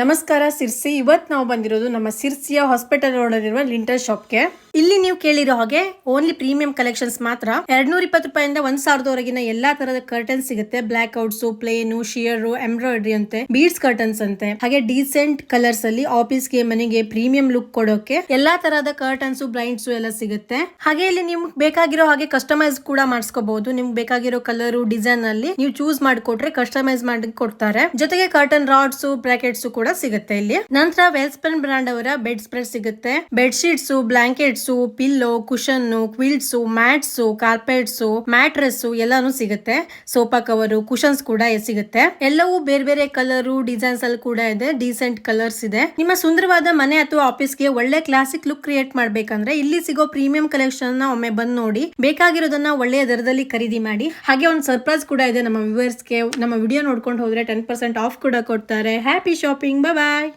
ನಮಸ್ಕಾರ, ಸಿರ್ಸಿ. ಇವತ್ತು ನಾವು ಬಂದಿರೋದು ನಮ್ಮ ಸಿರ್ಸಿಯ ಹಾಸ್ಪಿಟಲ್ ರೋಡಲ್ಲಿರುವ ಲಿಂಟರ್ ಶಾಪ್ಗೆ. ಇಲ್ಲಿ ನೀವು ಕೇಳಿರೋ ಹಾಗೆ ಓನ್ಲಿ ಪ್ರೀಮಿಯಂ ಕಲೆಕ್ಷನ್ಸ್ ಮಾತ್ರ. ಎರಡ್ನೂರ ಇಪ್ಪತ್ತು ರೂಪಾಯಿಂದ ಒಂದ್ ಸಾವಿರದವರೆಗಿನ ಎಲ್ಲಾ ತರದ ಕರ್ಟನ್ ಸಿಗುತ್ತೆ. Blackouts plain sheer embroidery ಅಂತೆ. ಬೀಡ್ಸ್ ಕರ್ಟನ್ಸ್ ಅಂತೆ. ಹಾಗೆ ಡೀಸೆಂಟ್ ಕಲರ್ಸ್ ಅಲ್ಲಿ ಆಫೀಸ್ಗೆ ಮನೆಗೆ ಪ್ರೀಮಿಯಂ ಲುಕ್ ಕೊಡೋಕೆ ಎಲ್ಲಾ ತರಹದ ಕರ್ಟನ್ಸ್ ಬ್ಲೈಂಡ್ಸ್ ಎಲ್ಲ ಸಿಗುತ್ತೆ. ಹಾಗೆ ಇಲ್ಲಿ ನಿಮ್ಗೆ ಬೇಕಾಗಿರೋ ಹಾಗೆ ಕಸ್ಟಮೈಸ್ ಕೂಡ ಮಾಡಿಸ್ಕೋಬಹುದು. ನಿಮ್ಗೆ ಬೇಕಾಗಿರೋ ಕಲರ್ ಡಿಸೈನ್ ಅಲ್ಲಿ ನೀವು ಚೂಸ್ ಮಾಡಿಕೊಟ್ರೆ ಕಸ್ಟಮೈಸ್ ಮಾಡಿ ಕೊಡ್ತಾರೆ. ಜೊತೆಗೆ ಕರ್ಟನ್ ರಾಡ್ಸ್ ಬ್ರಾಕೆಟ್ಸ್ ಕೂಡ ಸಿಗುತ್ತೆ ಇಲ್ಲಿ. ನಂತರ ವೆಲ್ಸ್ಪನ್ ಬ್ರಾಂಡ್ ಅವರ ಬೆಡ್ ಸ್ಪ್ರೆಡ್ ಸಿಗುತ್ತೆ. Bed sheets, blankets, pillow cushion quilts, mats, carpets mattress ಎಲ್ಲಾನು ಸಿಗುತ್ತೆ. ಸೋಫಾ ಕವರ್ ಕುಶನ್ಸ್ ಕೂಡ ಸಿಗುತ್ತೆ. ಎಲ್ಲವೂ ಬೇರೆ ಬೇರೆ ಕಲರ್, ಡಿಸೈನ್ಸ್ ಅಲ್ಲಿ ಕೂಡ ಇದೆ. ಡೀಸೆಂಟ್ ಕಲರ್ಸ್ ಇದೆ. ನಿಮ್ಮ ಸುಂದರವಾದ ಮನೆ ಅಥವಾ ಆಫೀಸ್ಗೆ ಒಳ್ಳೆ ಕ್ಲಾಸಿಕ್ ಲುಕ್ ಕ್ರಿಯೇಟ್ ಮಾಡ್ಬೇಕಂದ್ರೆ ಇಲ್ಲಿ ಸಿಗೋ ಪ್ರೀಮಿಯಂ ಕಲೆಕ್ಷನ್ನ ಒಮ್ಮೆ ಬಂದ್ ನೋಡಿ. ಬೇಕಾಗಿರೋದನ್ನ ಒಳ್ಳೆಯ ದರದಲ್ಲಿ ಖರೀದಿ ಮಾಡಿ. ಹಾಗೆ ಒಂದು ಸರ್ಪ್ರೈಸ್ ಕೂಡ ಇದೆ ನಮ್ಮ ವ್ಯೂವರ್ಸ್ಗೆ. ನಮ್ಮ ವಿಡಿಯೋ ನೋಡ್ಕೊಂಡು ಹೋದ್ರೆ ಟೆನ್ ಪರ್ಸೆಂಟ್ ಆಫ್ ಕೂಡ ಕೊಡ್ತಾರೆ. Happy shopping! 拜拜。